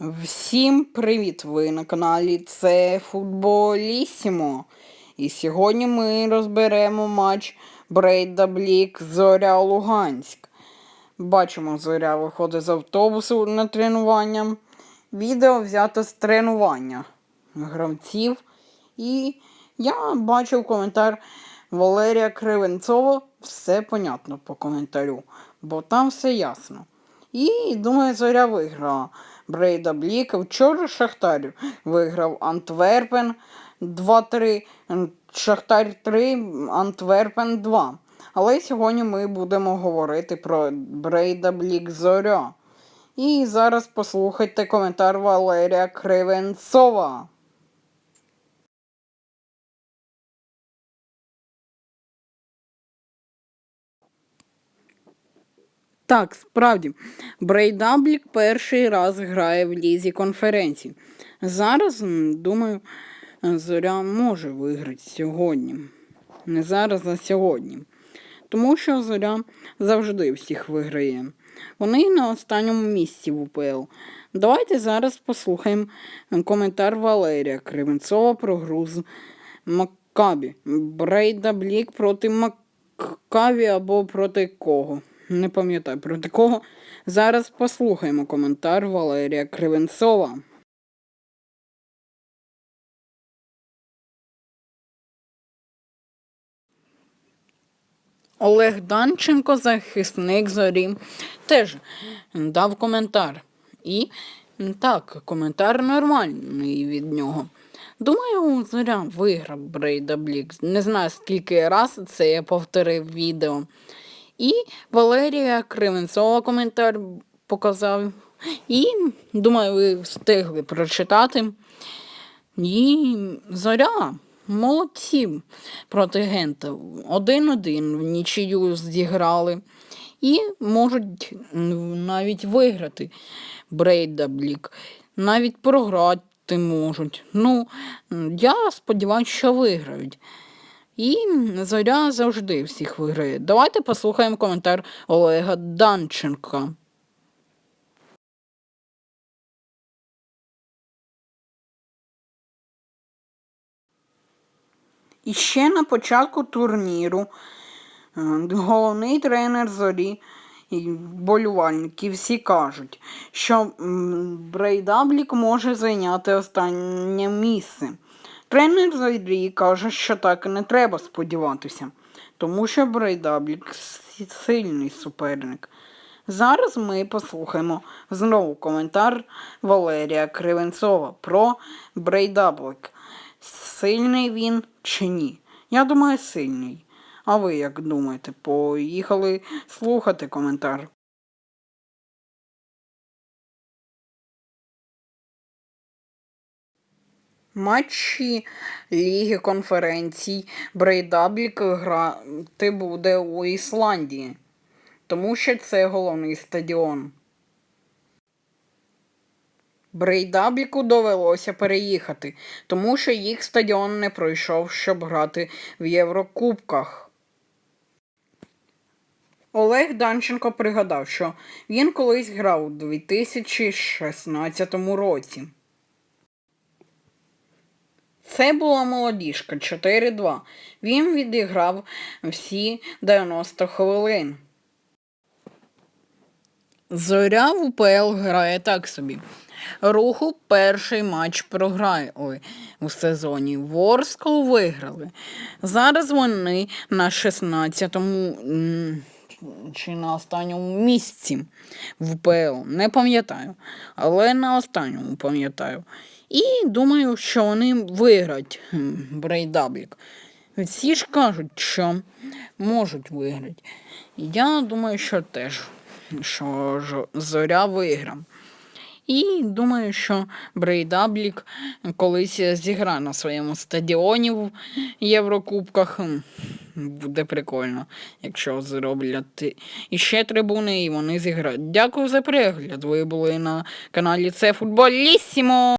Всім привіт! Ви на каналі Це Футболісімо. І сьогодні ми розберемо матч Брейда Блік Зоря Луганськ. Бачимо, зоря виходить з автобусу на тренування. Відео взято з тренування гравців. І я бачив коментар Валерія Кривенцова. Все понятно по коментарю, бо там все ясно. І думаю, зоря виграла. Брейда Бліка. Вчора Шахтар виграв Антверпен 2-3, Шахтар 3, Антверпен 2. Але сьогодні ми будемо говорити про Брейда Блік Зоря. І зараз послухайте коментар Валерія Кривенцова. Так, справді, Брейдаблік перший раз грає в лізі конференцій. Зараз, думаю, Зоря може виграти сьогодні. Не зараз, а сьогодні. Тому що Зоря завжди всіх виграє. Вони на останньому місці в УПЛ. Давайте зараз послухаємо коментар Валерія Кривенцова про гру з Маккабі. Брейда Блік проти Маккабі або проти кого. Не пам'ятаю проти кого. Зараз послухаємо коментар Валерія Кривенцова. Олег Данченко, захисник зорі, теж дав коментар. І так, коментар нормальний від нього. Думаю, зоря виграв Брейда Блік. Не знаю, скільки раз це я повторив відео. І Валерія Кривенцова коментар показав. І, думаю, ви встигли прочитати. І зоря. Молодці проти Гента. Один-один в нічию зіграли. І можуть навіть виграти Брейда Блік. Навіть програти можуть. Ну, я сподіваюся, що виграють. І зоря завжди всіх виграє. Давайте послухаємо коментар Олега Данченка. І ще на початку турніру е, головний тренер зорі і болівальники всі кажуть, що Брейдаблік може зайняти останнє місце. Тренер зорі каже, що так і не треба сподіватися, тому що Брейдаблік сильний суперник. Зараз ми послухаємо знову коментар Валерія Кривенцова про Брейдаблік. Сильний він чи ні? Я думаю, сильний. А ви як думаєте? Поїхали слухати коментар. Матчі Ліги конференцій Брейдаблік грати буде у Ісландії, тому що це головний стадіон. Брейдабліку довелося переїхати, тому що їх стадіон не пройшов, щоб грати в Єврокубках. Олег Данченко пригадав, що він колись грав у 2016 році. Це була молодіжка 4-2. Він відіграв всі 90 хвилин. Зоря в УПЛ грає так собі. Руху перший матч програли у сезоні. Ворскл виграли. Зараз вони на 16-му чи на останньому місці в УПЛ. Не пам'ятаю. Але на останньому пам'ятаю. І думаю, що вони виграють Брейдаблік. Всі ж кажуть, що можуть виграти. Я думаю, що теж, що зоря виграє. І думаю, що Брейдаблік колись зіграє на своєму стадіоні в Єврокубках. Буде прикольно, якщо зроблять іще трибуни і вони зіграють. Дякую за перегляд. Ви були на каналі Це Футболісімо.